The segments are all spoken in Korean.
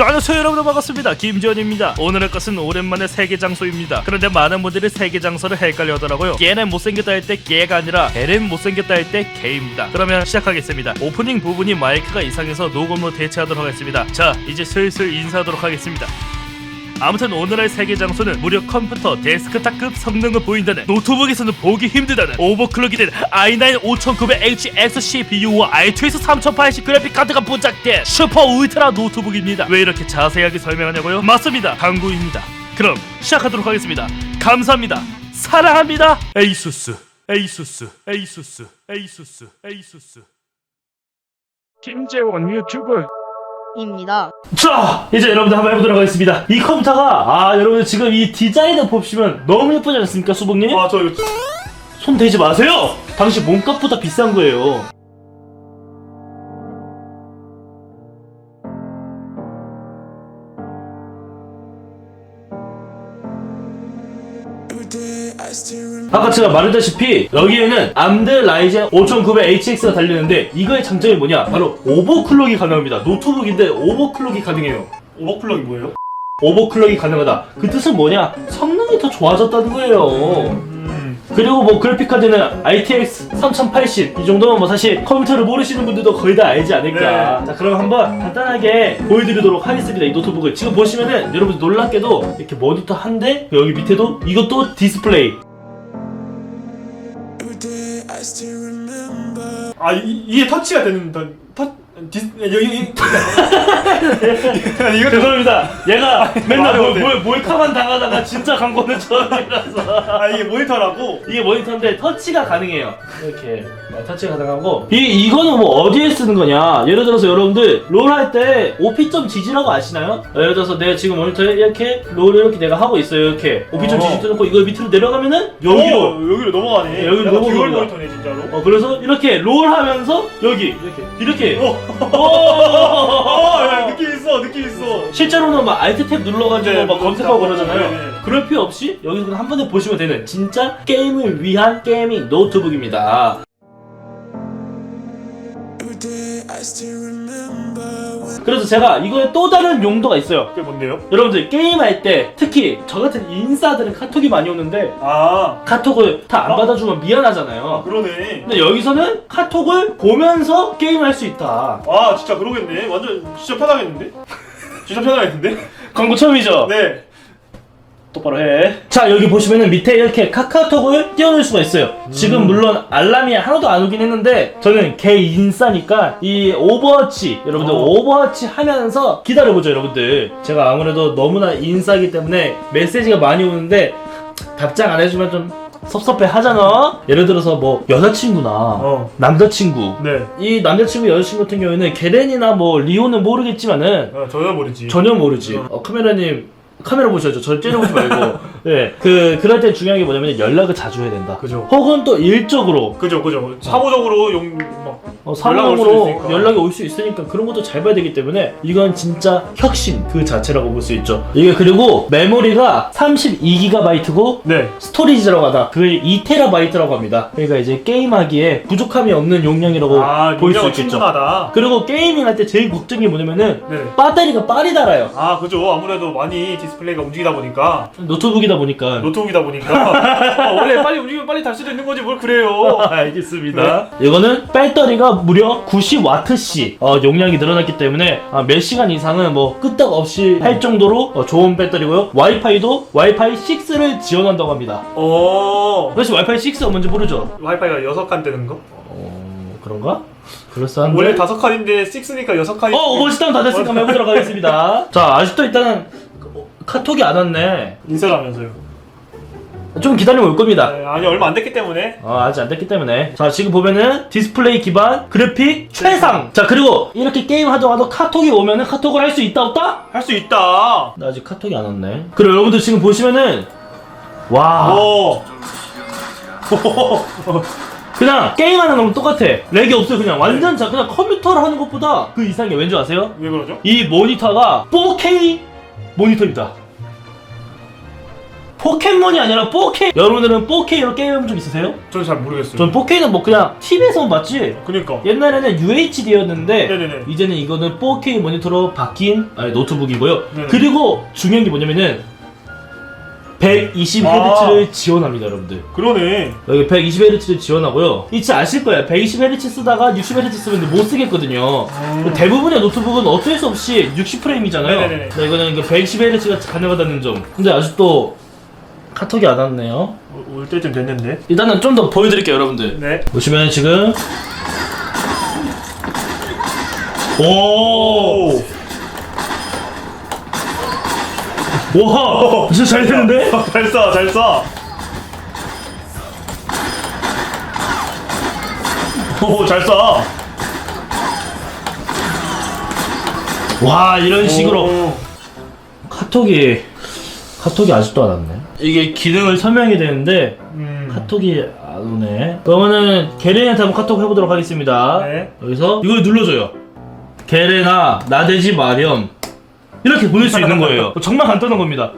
자, 안녕하세요 여러분 반갑습니다. 김지현입니다. 오늘의 것은 오랜만에 세계 장소입니다. 그런데 많은 분들이 세계 장소를 헷갈려 하더라고요. 걔는 못생겼다 할 때 걔가 아니라 걔는 못생겼다 할 때 걔입니다. 그러면 시작하겠습니다. 오프닝 부분이 마이크가 이상해서 녹음으로 대체하도록 하겠습니다. 자 이제 슬슬 인사하도록 하겠습니다 아무튼 오늘의 세계 장소는 무려 컴퓨터 데스크탑급 성능을 보인다는 노트북에서는 보기 힘들다는 오버클럭이 된 i9 5900HX CPU와 RTX 3080 그래픽 카드가 부착된 슈퍼 울트라 노트북입니다. 왜 이렇게 자세하게 설명하냐고요? 맞습니다. 강구입니다. 그럼 시작하도록 하겠습니다. 감사합니다. 사랑합니다. 에이수스, 에이수스, 에이수스, 에이수스, 에이수스. 김재원 유튜브. 입니다. 자 이제 여러분들 한번 해보도록 하겠습니다 이 컴퓨터가 아 여러분들 지금 이 디자인을 보시면 너무 예쁘지 않습니까 수봉님? 아, 저 이거 손 대지 마세요 당신 몸값보다 비싼 거예요 아까 제가 말했다시피 여기에는 암드 라이젠 5900HX가 달리는데 이거의 장점이 뭐냐 바로 오버클럭이 가능합니다 노트북인데 오버클럭이 가능해요 오버클럭이 뭐예요? 오버클럭이 가능하다. 그 뜻은 뭐냐? 성능이 더 좋아졌다는 거예요. 음. 그리고 뭐 그래픽카드는 RTX 3080 이 정도면 뭐 사실 컴퓨터를 모르시는 분들도 거의 다 알지 않을까. 네. 자 그럼 한번 간단하게 보여드리도록 하겠습니다. 이 노트북을 지금 보시면은 여러분 놀랍게도 이렇게 모니터 한 대, 여기 밑에도 이것도 디스플레이. 아, 이, 이게 터치가 되는 더, 터 디스 여기 이거 죄송합니다. 얘가 맨날 말을 뭘, 못해. 뭘, 몰카만 당하다가 진짜 광고는 처음이라서. 아 이게 모니터라고 이게 모니터인데 터치가 가능해요. 이렇게 네, 터치가 가능하고 이 이거는 뭐 어디에 쓰는 거냐? 예를 들어서 여러분들 롤 할 때 OP.점 지지라고 아시나요? 예를 들어서 내가 지금 모니터에 이렇게 롤을 이렇게 내가 하고 있어요. 이렇게 OP.점 어. 지지 뜨놓고 이거 밑으로 내려가면 여기로 오, 여기로 넘어가네. 네, 여기로 약간 넘어가는 듀얼 거야. 모니터네 진짜로. 어 그래서 이렇게 롤 하면서 여기 이렇게 이렇게 어, 오! 어, 야, 느낌 있어, 느낌 있어. 실제로는 막 알트 탭 눌러가지고 네, 막 검색하고 그러잖아요. 네, 네. 그럴 필요 없이 여기서 한 번에 보시면 되는 진짜 게임을 위한 게이밍 노트북입니다. 그래서 제가 이거에 또 다른 용도가 있어요. 그게 뭔데요? 여러분들 게임할 때 특히 저 같은 인싸들은 카톡이 많이 오는데 아, 카톡을 다안 어? 받아주면 미안하잖아요. 그러네. 근데 여기서는 카톡을 보면서 게임할 수 있다. 아, 진짜 그러겠네. 완전 진짜 편하겠는데? 진짜 편하겠는데? 광고 처음이죠? 네. 똑바로 해. 자 여기 보시면은 밑에 이렇게 카카오톡을 띄워놓을 수가 있어요. 지금 물론 알람이 하나도 안 오긴 했는데 저는 개 인싸니까 이 오버워치 여러분들 어. 오버워치 하면서 기다려보죠 여러분들. 제가 아무래도 너무나 인싸기 때문에 메시지가 많이 오는데 답장 안 해주면 좀 섭섭해 하잖아. 예를 들어서 뭐 여자친구나 어. 남자친구 네. 이 남자친구 여자친구 같은 경우에는 게렌이나 뭐 리오는 모르겠지만은 어, 전혀 모르지. 전혀 모르지. 어, 카메라님 카메라 보셔야죠. 저 째려보지 말고. 네. 그 그럴 때 중요한 게 뭐냐면 연락을 자주 해야 된다. 그죠. 혹은 또 일적으로 그죠, 그죠. 사무적으로 용, 막, 어, 연락 올수 상황으로. 연락이 올 수 있으니까 그런 것도 잘 봐야 되기 때문에 이건 진짜 혁신 그 자체라고 볼 수 있죠. 이게 그리고 메모리가 32GB고 네. 스토리지라고 하다. 그게 2TB라고 합니다. 그러니까 이제 게임하기에 부족함이 없는 용량이라고 아, 볼 수 있겠죠. 충분하다. 그리고 게이밍 할 때 제일 걱정이 뭐냐면은 네. 배터리가 빨리 닳아요. 아, 그죠. 아무래도 많이 디스플레이가 움직이다 보니까. 노트북이다 보니까 노트북이다 보니까. 어, 원래 빨리 움직이면 빨리 달 수도 있는 거지, 뭘 그래요. 알겠습니다. 이거는 배터리 가 무려 90와트씩 어, 용량이 늘어났기 때문에 아, 몇 시간 이상은 뭐 끄떡 없이 할 정도로 어, 좋은 배터리고요. 와이파이도 와이파이 6를 지원한다고 합니다. 어. 혹시 와이파이 6가 뭔지 모르죠? 와이파이가 여섯 칸 되는 거? 어, 그런가? 그럴싸한데. 원래 다섯 칸인데 6니까 여섯 칸이. 어, 오버시다운 다 됐으니까 한번 해보도록 하겠습니다. 자, 아직도 일단은 어, 카톡이 안 왔네. 인쇄라면서요. 좀 기다리면 올 겁니다. 네, 아니 얼마 안 됐기 때문에. 어, 아직 안 됐기 때문에 자 지금 보면은 디스플레이 기반 그래픽 최상 자 그리고 이렇게 게임 하다가도 카톡이 오면은 카톡을 할 수 있다 없다? 할 수 있다. 나 아직 카톡이 안 왔네 그리고 여러분들 지금 보시면은 와 오. 그냥 게임하는 거랑 똑같아 렉이 없어요 그냥 완전 자 그냥 컴퓨터를 하는 것보다 그 이상이 왠지 아세요? 왜 그러죠? 이 모니터가 4K 모니터입니다 포켓몬이 아니라 4K 여러분들은 4K로 게임해본 적 있으세요? 저는 잘 모르겠어요. 전 4K는 뭐 그냥 TV에서만 봤지 그니까. 옛날에는 UHD였는데 네네네. 이제는 이거는 4K 모니터로 바뀐 아니, 노트북이고요 네네. 그리고 중요한 게 뭐냐면은 120Hz를 아. 지원합니다 여러분들 그러네. 여기 120Hz를 지원하고요 이치 아실 거예요 120Hz 쓰다가 60Hz 쓰면 못 쓰겠거든요 음. 대부분의 노트북은 어쩔 수 없이 60프레임이잖아요 네네네. 이거는 120Hz가 가능하다는 점 근데 아직도 카톡이 안 왔네요 오- 올 때쯤 됐는데. 일단은 좀 더 보여드릴게요 여러분들 네. 보시면 지금 오 오. 와 진짜 잘 되는데? 잘 쏴, 잘 쏴. 오, 잘 쏴. 와 이런 식으로 오. 카톡이 카톡이 아직도 안 왔네. 이게 기능을 설명해야 되는데 음. 카톡이 안 오네. 그러면은 게렌한테 한번 카톡 해보도록 하겠습니다. 네. 여기서 이걸 눌러줘요. 게렌아 나대지 마렴. 이렇게 보낼 수 있는 거예요. 정말 간단한 겁니다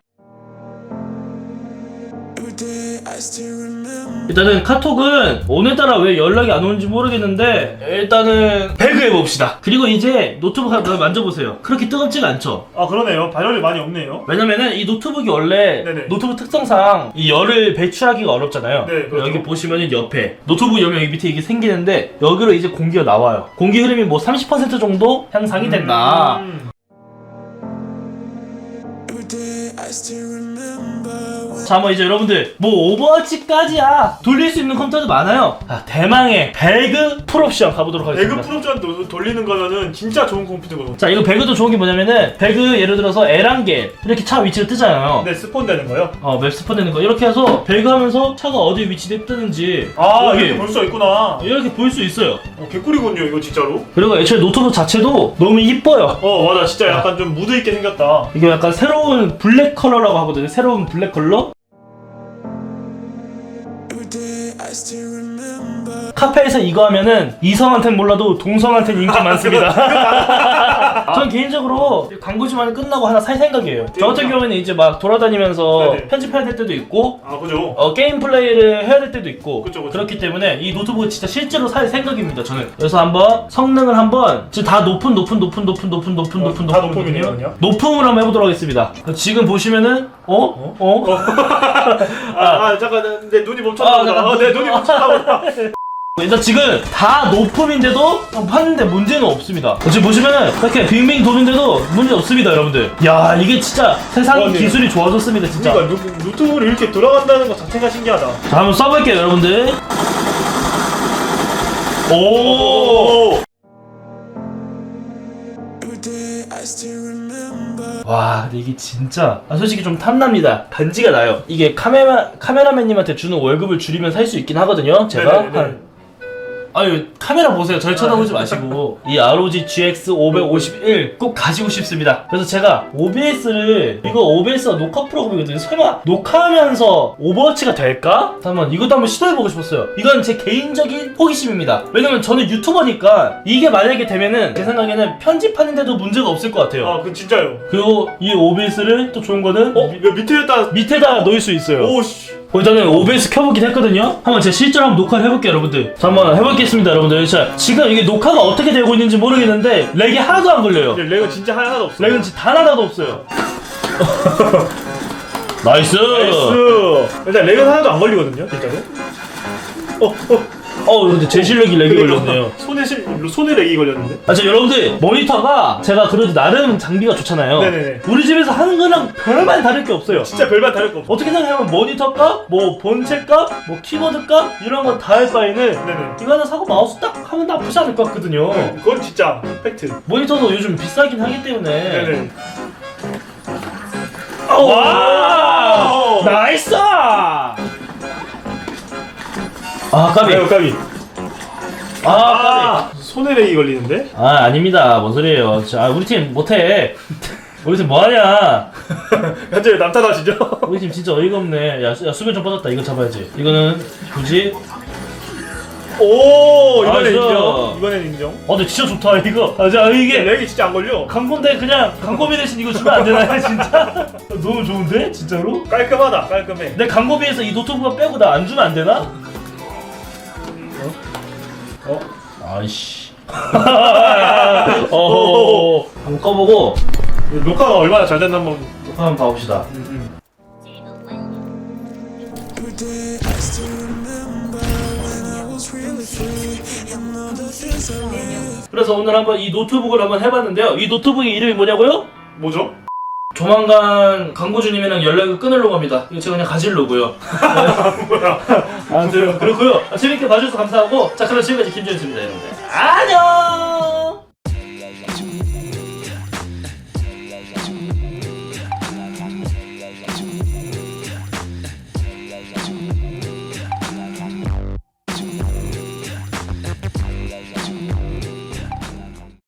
일단은 카톡은 오늘따라 왜 연락이 안 오는지 모르겠는데 일단은 배그 해 봅시다 그리고 이제 노트북 한번 만져보세요 그렇게 뜨겁지가 않죠 아, 그러네요. 발열이 많이 없네요. 왜냐면은 이 노트북이 원래 네네. 노트북 특성상 이 열을 배출하기가 어렵잖아요. 네, 그렇죠. 여기 보시면은 옆에 노트북 열면 여기 밑에 이게 생기는데 여기로 이제 공기가 나와요. 공기 흐름이 뭐 30% 정도 향상이 된다. 음. 자, 뭐 이제 여러분들 뭐 오버워치까지야 돌릴 수 있는 컴퓨터도 많아요. 아, 대망의 배그 풀옵션 가보도록 하겠습니다. 배그 프로전 도- 돌리는 거면은 진짜 좋은 컴퓨터거든요. 자, 이거 배그도 좋은 게 뭐냐면은 배그 예를 들어서 에란겔 이렇게 차 위치가 뜨잖아요. 네, 스폰 되는 거요? 어, 맵 스폰 되는 거 이렇게 해서 배그 하면서 차가 어디 위치에 뜨는지 아, 여기 이렇게 볼 수가 있구나. 이렇게 볼 수 있어요. 어, 개꿀이군요, 이거 진짜로. 그리고 애초에 노트북 자체도 너무 이뻐요. 어, 맞아. 진짜 약간 좀 무드 있게 생겼다. 이게 약간 새로운 블랙 컬러라고 하거든요. 새로운 블랙 컬러. 카페에서 이거 하면은 이성한테는 몰라도 동성한테는 인기 많습니다. 전 개인적으로 광고지만 끝나고 하나 살 생각이에요. 저 같은 경우에는 이제 막 돌아다니면서 네네. 편집해야 될 때도 있고 아, 그죠? 어, 게임 플레이를 해야 될 때도 있고 그쵸, 그쵸. 그렇기 때문에 이 노트북을 진짜 실제로 살 생각입니다 저는 그래서 한번 성능을 한번 지금 다 높은 높은 높은 높은 높은 높은 어, 높은 다 높은거든요. 높음이네요. 높음으로 한번 해보도록 하겠습니다 지금 보시면은 어? 어? 아, 아, 잠깐, 내 눈이 멈췄나 아, 보다. 잠깐. 어, 내 눈이 멈췄나 보다. 일단 지금 다 높음인데도 봤는데 문제는 없습니다 지금 보시면은 이렇게 빙빙 도는데도 문제 없습니다 여러분들 야 이게 진짜 세상 와, 네. 기술이 좋아졌습니다 진짜 그러니까 노- 노트북을 이렇게 돌아간다는 것 자체가 신기하다. 자 한번 써볼게요 여러분들 오 오! 와 근데 이게 진짜 아, 솔직히 좀 탐납니다 반지가 나요 이게 카메라 카메라맨님한테 주는 월급을 줄이면 살 수 있긴 하거든요 제가 네네네. 한 아유 카메라 보세요 절 쳐다보지 마시고 이 ROG GX 551 꼭 가지고 싶습니다 그래서 제가 OBS를 이거 OBS가 녹화 프로그램이거든요 설마 녹화하면서 오버워치가 될까? 한번 이것도 한번 시도해보고 싶었어요 이건 제 개인적인 호기심입니다 왜냐면 저는 유튜버니까 이게 만약에 되면은 제 생각에는 편집하는데도 문제가 없을 것 같아요 아, 그 진짜요. 그리고 이 OBS를 또 좋은 거는 어, 미- 밑에다. 밑에다 놓을 수 있어요. 오, 씨. 어, 일단은 OBS 켜보긴 했거든요. 한번 제가 실제로 한번 녹화를 해볼게요, 여러분들. 자, 한번 해보겠습니다, 여러분들. 자, 지금 이게 녹화가 어떻게 되고 있는지 모르겠는데 렉이 하나도 안 걸려요. 근데 렉은 진짜 하나도 없어. 렉은 진짜 단 하나도 없어요. 나이스. 나이스. 일단 렉은 하나도 안 걸리거든요, 진짜로. 어, 어. 어, 근데 제 실력이 렉이 걸렸네요. 손에 실, 손에 렉이 걸렸는데. 아, 자, 여러분들 모니터가 제가 그래도 나름 장비가 좋잖아요. 네네네. 우리 집에서 하는 거랑 별반 다를 게 없어요. 진짜 별반 다를 거 없어. 어떻게 생각하면 모니터 값, 뭐 본체 값, 뭐 키보드 값 이런 거 다 할 바에는 네네. 이거 하나 사고 마우스 딱 하면 나쁘지 않을 것 같거든요. 그건 진짜 팩트. 모니터도 요즘 비싸긴 하기 때문에. 네네. 오! 와우! 나이스! 아 까비. 아유, 까비. 아 까비. 아, 손에 렉이 걸리는데? 아 아닙니다. 뭔 소리예요? 자, 우리 팀 못해. 우리 팀 뭐하냐? 현재 남탓 하시죠? 우리 팀 진짜 어이가 없네. 야, 수- 야 수면 좀 빠졌다. 이거 잡아야지. 이거는 굳이. 오 이번엔 아, 진짜. 인정. 이번엔 인정. 어 근데 진짜 좋다 이거 아 자, 이게 이게 렉이 진짜 안 걸려. 광고인데 그냥 광고비 대신 이거 주면 안 되나요 진짜? 너무 좋은데 진짜로? 깔끔하다 깔끔해. 내 광고비에서 이 노트북만 빼고 나 안 주면 안 되나? 어? 아이씨 어 한번 꺼보고 녹화가 얼마나 잘 됐나 한번. 한번 봐봅시다 그래서 오늘 한번 이 노트북을 한번 해봤는데요 이 노트북의 이름이 뭐냐고요? 뭐죠? 조만간 광고주님이랑 연락을 끊으려고 합니다. 이거 제가 그냥 가지려고요. 뭐야? 아무튼 그렇고요. 재밌게 봐주셔서 감사하고 자 그럼 지금까지 김준수입니다 여러분들. 안녕.